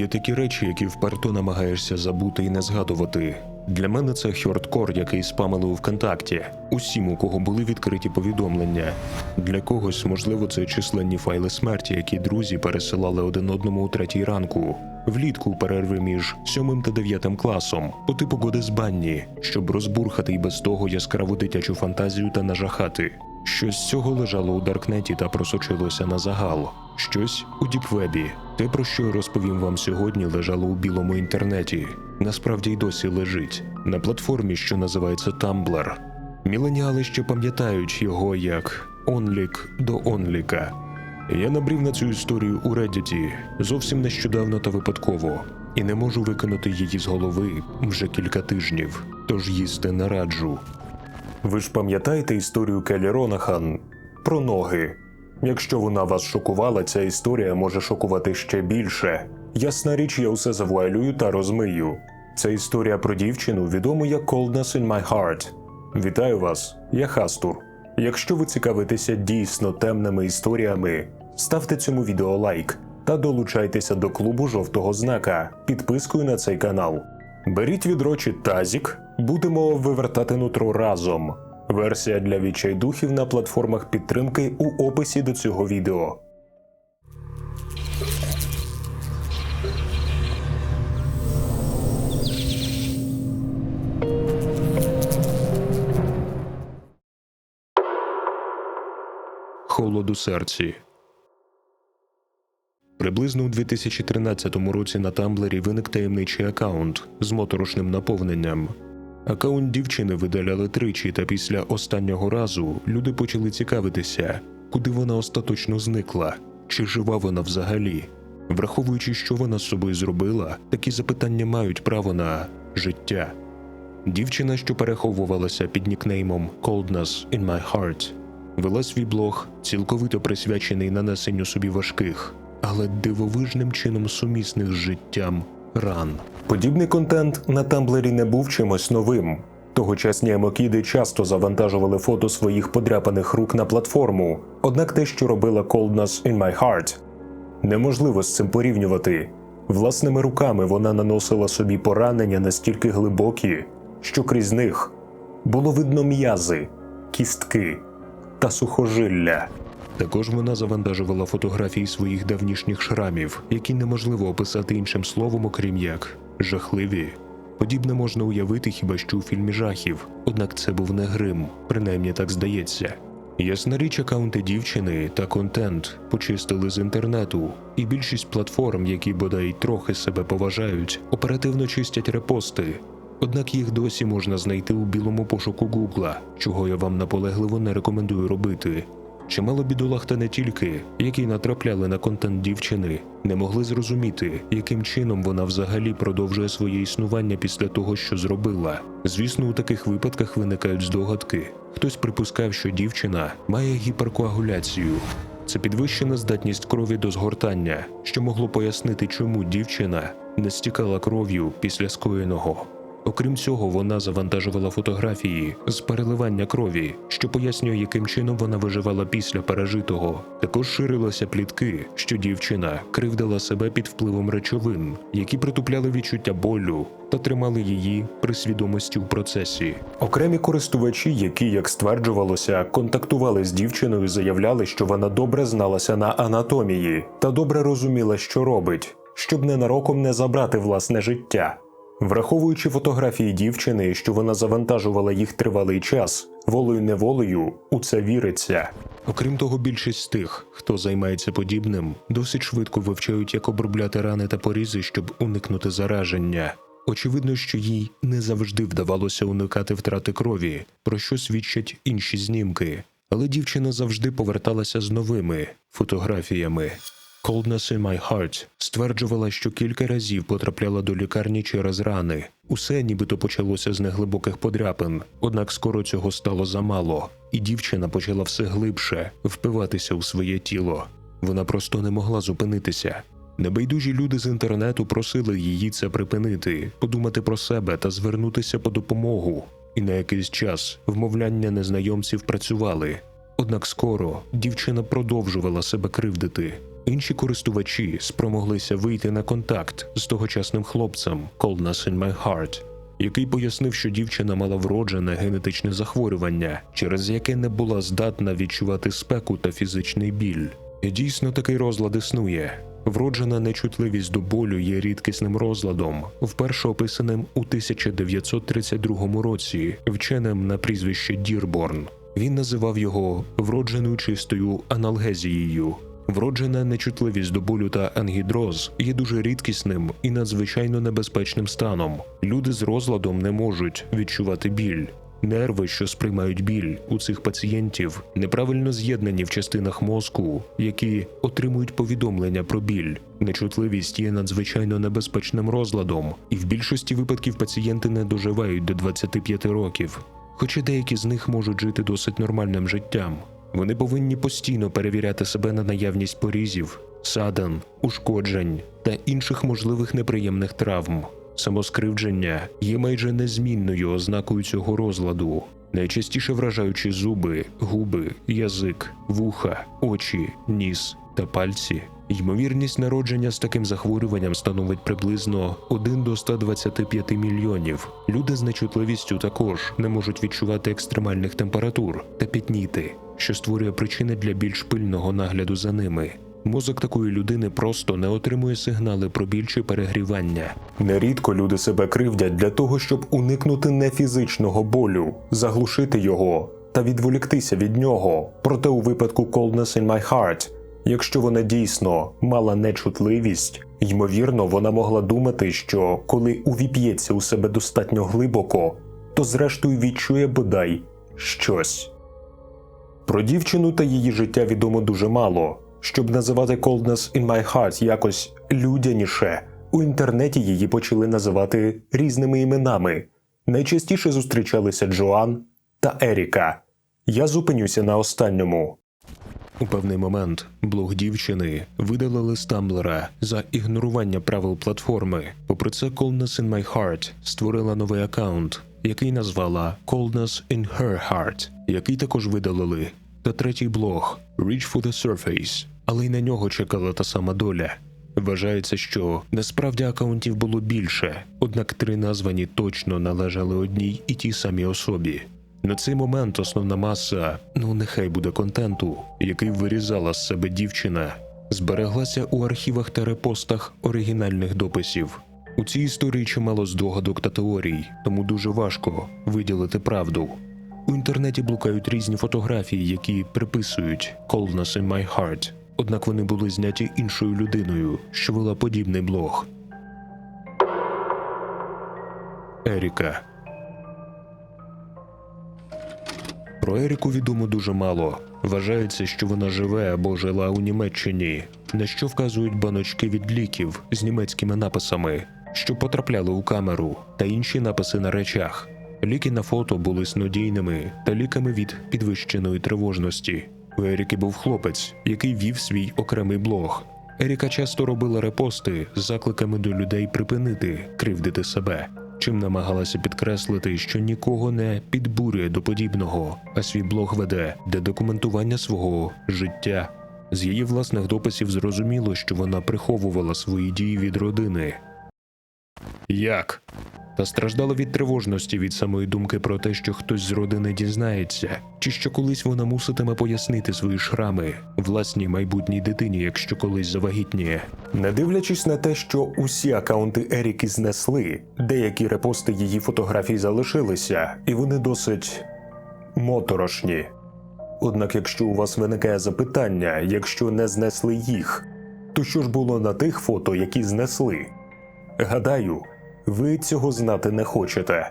Є такі речі, які вперто намагаєшся забути і не згадувати. Для мене це хьордкор, який спамили у ВКонтакті. Усім, у кого були відкриті повідомлення. Для когось, можливо, це численні файли смерті, які друзі пересилали один одному у третій ранку. Влітку у перерви між сьомим та дев'ятим класом, по типу Годесбанні, щоб розбурхати й без того яскраву дитячу фантазію та нажахати. Щось з цього лежало у Даркнеті та просочилося на загал. Щось у Діпвебі. Те, про що я розповім вам сьогодні, лежало у білому інтернеті. Насправді й досі лежить на платформі, що називається Tumblr. Міленіали ще пам'ятають його як онлік до онліка. Я набрів на цю історію у Reddit зовсім нещодавно та випадково, і не можу викинути її з голови вже кілька тижнів, тож їсти не раджу. Ви ж пам'ятаєте історію Келі Ронахан про ноги? Якщо вона вас шокувала, ця історія може шокувати ще більше. Ясна річ, я усе завуалюю та розмию. Це історія про дівчину, відому як Coldness in My Heart. Вітаю вас, я Хастур. Якщо ви цікавитеся дійсно темними історіями, ставте цьому відео лайк та долучайтеся до клубу жовтого знака підпискою на цей канал. Беріть відро чи тазік, будемо вивертати нутро разом. Версія для відчайдухів на платформах підтримки у описі до цього відео. Холод у серці. Приблизно у 2013 році на Тамблері виник таємничий аккаунт з моторошним наповненням. Аккаунт дівчини видаляли тричі, та після останнього разу люди почали цікавитися, куди вона остаточно зникла, чи жива вона взагалі. Враховуючи, що вона з собою зробила, такі запитання мають право на життя. Дівчина, що переховувалася під нікнеймом Coldness in My Heart, вела свій блог, цілковито присвячений нанесенню собі важких, але дивовижним чином сумісних з життям ран. Подібний контент на Тамблері не був чимось новим. Тогочасні емокіди часто завантажували фото своїх подряпаних рук на платформу, однак те, що робила Coldness in My Heart, неможливо з цим порівнювати. Власними руками вона наносила собі поранення настільки глибокі, що крізь них було видно м'язи, кістки та сухожилля. Також вона завантажувала фотографії своїх давнішніх шрамів, які неможливо описати іншим словом, окрім як жахливі. Подібне можна уявити хіба що у фільмі жахів, однак це був не грим, принаймні так здається. Ясна річ, акаунти дівчини та контент почистили з інтернету, і більшість платформ, які бодай трохи себе поважають, оперативно чистять репости. Однак їх досі можна знайти у білому пошуку Гугла, чого я вам наполегливо не рекомендую робити. Чимало бідолах та не тільки, які натрапляли на контент дівчини, не могли зрозуміти, яким чином вона взагалі продовжує своє існування після того, що зробила. Звісно, у таких випадках виникають здогадки. Хтось припускав, що дівчина має гіперкоагуляцію. Це підвищена здатність крові до згортання, що могло пояснити, чому дівчина не стікала кров'ю після скоєного. Окрім цього, вона завантажувала фотографії з переливання крові, що пояснює, яким чином вона виживала після пережитого. Також ширилися плітки, що дівчина кривдила себе під впливом речовин, які притупляли відчуття болю та тримали її при свідомості у процесі. Окремі користувачі, які, як стверджувалося, контактували з дівчиною, заявляли, що вона добре зналася на анатомії та добре розуміла, що робить, щоб ненароком не забрати власне життя. Враховуючи фотографії дівчини, що вона завантажувала їх тривалий час, волею неволею у це віриться. Окрім того, більшість тих, хто займається подібним, досить швидко вивчають, як обробляти рани та порізи, щоб уникнути зараження. Очевидно, що їй не завжди вдавалося уникати втрати крові, про що свідчать інші знімки. Але дівчина завжди поверталася з новими фотографіями. Coldness in My Heart стверджувала, що кілька разів потрапляла до лікарні через рани. Усе нібито почалося з неглибоких подряпин, однак скоро цього стало замало, і дівчина почала все глибше впиватися у своє тіло. Вона просто не могла зупинитися. Небайдужі люди з інтернету просили її це припинити, подумати про себе та звернутися по допомогу. І на якийсь час вмовляння незнайомців працювали. Однак скоро дівчина продовжувала себе кривдити. Інші користувачі спромоглися вийти на контакт з тогочасним хлопцем Coldness in My Heart, який пояснив, що дівчина мала вроджене генетичне захворювання, через яке не була здатна відчувати спеку та фізичний біль. Дійсно такий розлад існує. Вроджена нечутливість до болю є рідкісним розладом, вперше описаним у 1932 році вченим на прізвище Дірборн. Він називав його вродженою чистою аналгезією. Вроджена нечутливість до болю та ангідроз є дуже рідкісним і надзвичайно небезпечним станом. Люди з розладом не можуть відчувати біль. Нерви, що сприймають біль у цих пацієнтів, неправильно з'єднані в частинах мозку, які отримують повідомлення про біль. Нечутливість є надзвичайно небезпечним розладом, і в більшості випадків пацієнти не доживають до 25 років. Хоча деякі з них можуть жити досить нормальним життям. Вони повинні постійно перевіряти себе на наявність порізів, садин, ушкоджень та інших можливих неприємних травм. Самоскривдження є майже незмінною ознакою цього розладу, найчастіше вражаючи зуби, губи, язик, вуха, очі, ніс та пальці. Ймовірність народження з таким захворюванням становить приблизно 1 до 125 мільйонів. Люди з нечутливістю також не можуть відчувати екстремальних температур та пітніти, що створює причини для більш пильного нагляду за ними. Мозок такої людини просто не отримує сигнали про біль чи перегрівання. Нерідко люди себе кривдять для того, щоб уникнути нефізичного болю, заглушити його та відволіктися від нього. Проте у випадку Coldness in My Heart, якщо вона дійсно мала нечутливість, ймовірно, вона могла думати, що коли увіп'ється у себе достатньо глибоко, то зрештою відчує бодай щось. Про дівчину та її життя відомо дуже мало. Щоб називати Coldness in My Heart якось людяніше, у інтернеті її почали називати різними іменами. Найчастіше зустрічалися Джоан та Еріка. Я зупинюся на останньому. У певний момент блог дівчини видалили з Тамблера за ігнорування правил платформи. Попри це, Coldness in My Heart створила новий аккаунт, який назвала Coldness in Her Heart, який також видалили. Та третій блог Reach for the Surface, але й на нього чекала та сама доля. Вважається, що насправді акаунтів було більше, однак три названі точно належали одній і тій самій особі. На цей момент основна маса, ну нехай буде контенту, який вирізала з себе дівчина, збереглася у архівах та репостах оригінальних дописів. У цій історії чимало здогадок та теорій, тому дуже важко виділити правду. У інтернеті блукають різні фотографії, які приписують Coldness in My Heart, однак вони були зняті іншою людиною, що вела подібний блог. Еріка. Про Еріку відомо дуже мало. Вважається, що вона живе або жила у Німеччині, на що вказують баночки від ліків з німецькими написами, що потрапляли у камеру, та інші написи на речах. Ліки на фото були снодійними та ліками від підвищеної тривожності. У Еріки був хлопець, який вів свій окремий блог. Еріка часто робила репости з закликами до людей припинити кривдити себе, чим намагалася підкреслити, що нікого не підбурює до подібного, а свій блог веде для документування свого життя. З її власних дописів зрозуміло, що вона приховувала свої дії від родини. Як? Та страждала від тривожності від самої думки про те, що хтось з родини дізнається, чи що колись вона муситиме пояснити свої шрами власній майбутній дитині, якщо колись завагітніє. Не дивлячись на те, що усі акаунти Еріки знесли, деякі репости її фотографій залишилися, і вони досить моторошні. Однак, якщо у вас виникає запитання, якщо не знесли їх, то що ж було на тих фото, які знесли? Гадаю, ви цього знати не хочете.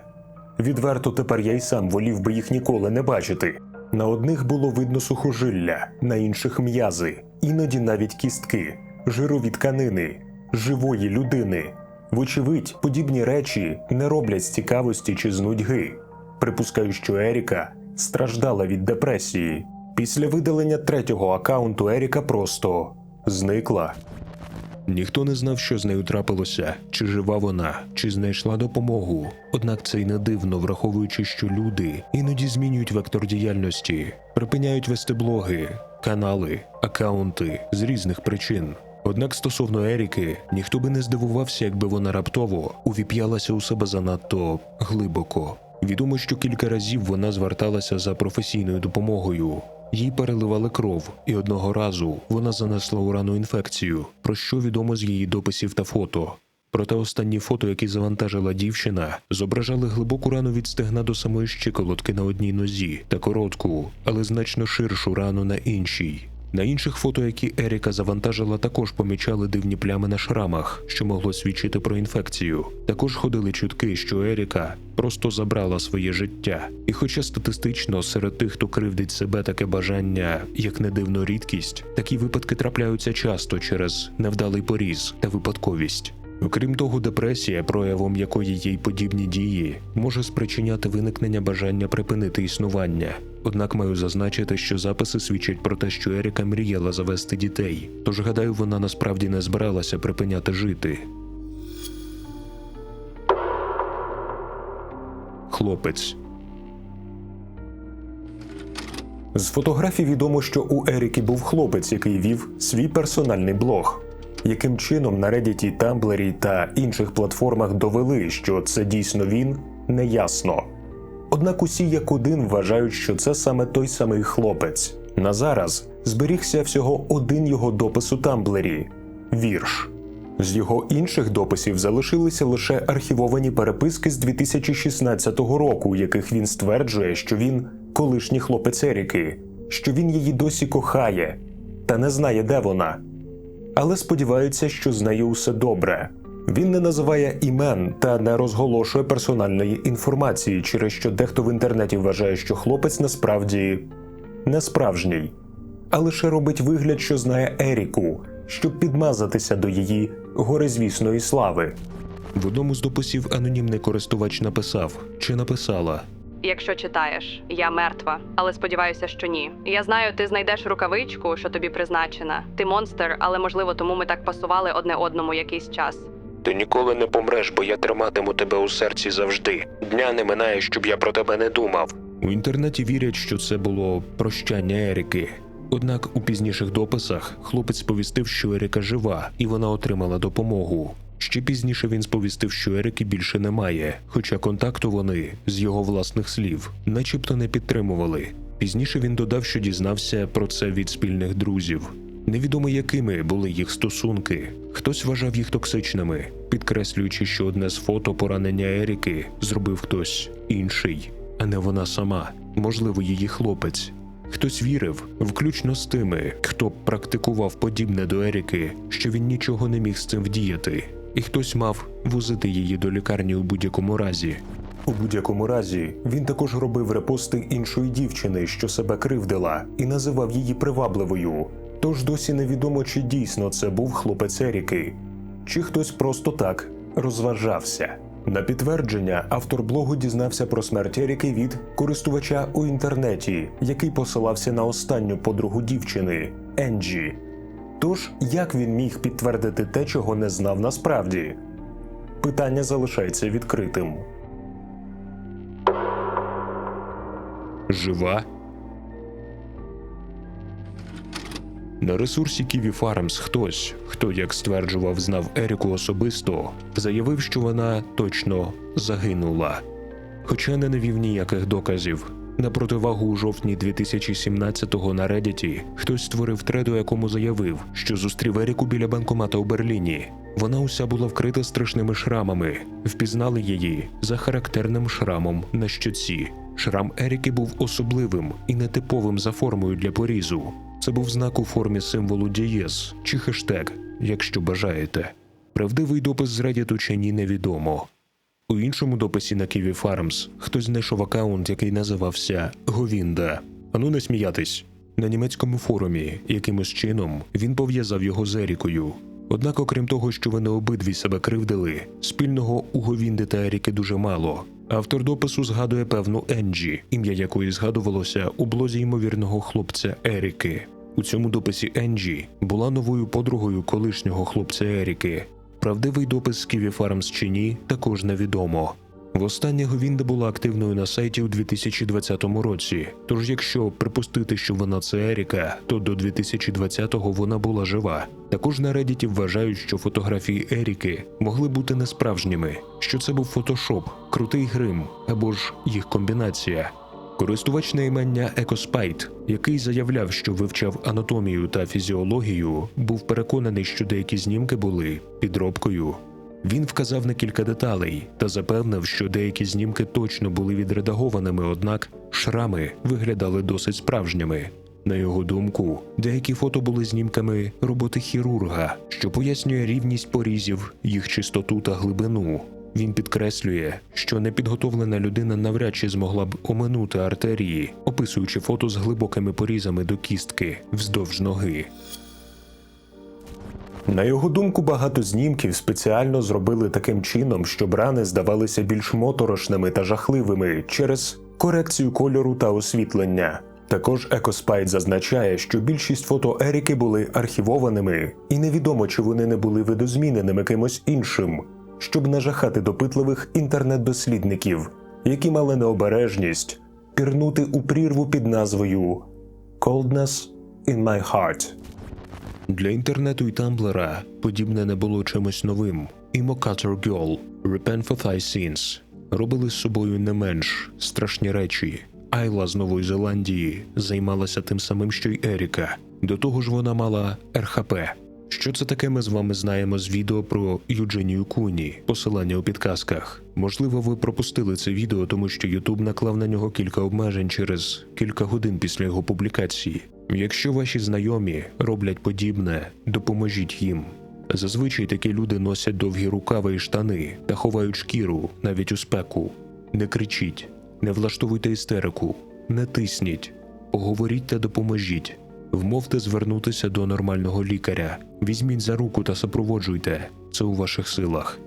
Відверто тепер я й сам волів би їх ніколи не бачити. На одних було видно сухожилля, на інших м'язи, іноді навіть кістки, жирові тканини, живої людини. Вочевидь, подібні речі не роблять з цікавості чи з нудьги. Припускаю, що Еріка страждала від депресії. Після видалення третього акаунту Еріка просто зникла. Ніхто не знав, що з нею трапилося, чи жива вона, чи знайшла допомогу. Однак це й не дивно, враховуючи, що люди іноді змінюють вектор діяльності, припиняють вести блоги, канали, акаунти з різних причин. Однак стосовно Еріки, ніхто би не здивувався, якби вона раптово увіп'ялася у себе занадто глибоко. Відомо, що кілька разів вона зверталася за професійною допомогою. Їй переливали кров, і одного разу вона занесла у рану інфекцію, про що відомо з її дописів та фото. Проте останні фото, які завантажила дівчина, зображали глибоку рану від стегна до самої щиколотки на одній нозі та коротку, але значно ширшу рану на іншій. На інших фото, які Еріка завантажила, також помічали дивні плями на шрамах, що могло свідчити про інфекцію. Також ходили чутки, що Еріка просто забрала своє життя. І хоча статистично серед тих, хто кривдить себе таке бажання, як не дивно рідкість, такі випадки трапляються часто через невдалий поріз та випадковість. Окрім того, депресія, проявом якої є й подібні дії, може спричиняти виникнення бажання припинити існування. Однак маю зазначити, що записи свідчать про те, що Еріка мріяла завести дітей, тож гадаю, вона насправді не збиралася припиняти жити. Хлопець З фотографій відомо, що у Еріки був хлопець, який вів свій персональний блог. Яким чином на Reddit, Tumblr та інших платформах довели, що це дійсно він, неясно. Однак усі як один вважають, що це саме той самий хлопець. На зараз зберігся всього один його допис у Тамблері вірш. З його інших дописів залишилися лише архівовані переписки з 2016 року, у яких він стверджує, що він колишній хлопець Еріки, що він її досі кохає, та не знає, де вона. Але сподівається, що з нею усе добре. Він не називає імен та не розголошує персональної інформації, через що дехто в інтернеті вважає, що хлопець насправді не справжній, а лише робить вигляд, що знає Еріку, щоб підмазатися до її горизвісної слави. в одному з дописів анонімний користувач написав чи написала Якщо читаєш, я мертва, але сподіваюся, що ні. Я знаю, ти знайдеш рукавичку, що тобі призначена. Ти монстр, але можливо, тому ми так пасували одне одному якийсь час. Ти ніколи не помреш, бо я триматиму тебе у серці завжди. Дня не минає, щоб я про тебе не думав. У інтернеті вірять, що це було прощання Еріки. Однак у пізніших дописах хлопець сповістив, що Еріка жива, і вона отримала допомогу. Ще пізніше він сповістив, що Ерики більше немає, хоча контакту вони з його власних слів, начебто не підтримували. Пізніше він додав, що дізнався про це від спільних друзів. Невідомо якими були їх стосунки. Хтось вважав їх токсичними, підкреслюючи, що одне з фото поранення Еріки зробив хтось інший, а не вона сама, можливо, її хлопець. Хтось вірив, включно з тими, хто практикував подібне до Еріки, що він нічого не міг з цим вдіяти, і хтось мав возити її до лікарні у будь-якому разі. У будь-якому разі він також робив репости іншої дівчини, що себе кривдила, і називав її привабливою. Тож досі невідомо, чи дійсно це був хлопець Еріки, чи хтось просто так розважався. На підтвердження автор блогу дізнався про смерть Еріки від користувача у інтернеті, який посилався на останню подругу дівчини Енджі. Тож, як він міг підтвердити те, чого не знав насправді? Питання залишається відкритим. Жива. На ресурсі Kiwi Farms хтось, хто, як стверджував, знав Еріку особисто, заявив, що вона точно загинула. Хоча не навів ніяких доказів. На противагу у жовтні 2017-го на Reddit хтось створив тред, у якому заявив, що зустрів Еріку біля банкомата у Берліні. Вона уся була вкрита страшними шрамами. Впізнали її за характерним шрамом на щоці. Шрам Еріки був особливим і нетиповим за формою для порізу. Це був знак у формі символу дієз чи хештег, якщо бажаєте. Правдивий допис з Reddit чи ні невідомо. У іншому дописі на Kiwi Farms хтось знайшов аккаунт, який називався Говінда. Ану не сміятись. На німецькому форумі якимось чином він пов'язав його з Ерікою. Однак, окрім того, що вони обидві себе кривдили, спільного у Говінди та Еріки дуже мало. Автор допису згадує певну Енджі, ім'я якої згадувалося у блозі ймовірного хлопця Еріки. У цьому дописі Енджі була новою подругою колишнього хлопця Еріки. Правдивий допис з Фармс чи ні, також невідомо. Востаннє Говінда була активною на сайті у 2020 році. Тож, якщо припустити, що вона це Еріка, то до 2020-го вона була жива. Також на Reddit вважають, що фотографії Еріки могли бути несправжніми, що це був фотошоп, крутий грим або ж їх комбінація. Користувач на імення Екоспайт, який заявляв, що вивчав анатомію та фізіологію, був переконаний, що деякі знімки були підробкою. Він вказав на кілька деталей та запевнив, що деякі знімки точно були відредагованими, однак шрами виглядали досить справжніми. На його думку, деякі фото були знімками роботи хірурга, що пояснює рівність порізів, їх чистоту та глибину. Він підкреслює, що непідготовлена людина навряд чи змогла б оминути артерії, описуючи фото з глибокими порізами до кістки вздовж ноги. На його думку, багато знімків спеціально зробили таким чином, щоб рани здавалися більш моторошними та жахливими через корекцію кольору та освітлення. Також Екоспайт зазначає, що більшість фото Еріки були архівованими, і невідомо, чи вони не були видозміненими кимось іншим, щоб нажахати допитливих інтернет-дослідників, які мали необережність пірнути у прірву під назвою Coldness in My Heart. Для інтернету і Тамблера подібне не було чимось новим. і Mocator Girl, Repent for Thy Sins робили з собою не менш страшні речі. Айла з Нової Зеландії займалася тим самим, що й Еріка. До того ж, вона мала РХП. Що це таке, ми з вами знаємо з відео про Юдженію Куні, посилання у підказках. Можливо, ви пропустили це відео, тому що Ютуб наклав на нього кілька обмежень через кілька годин після його публікації. Якщо ваші знайомі роблять подібне, допоможіть їм. Зазвичай такі люди носять довгі рукави і штани та ховають шкіру навіть у спеку. Не кричіть, не влаштовуйте істерику, не тисніть, поговоріть та допоможіть. Вмовте звернутися до нормального лікаря. Візьміть за руку та супроводжуйте. Це у ваших силах.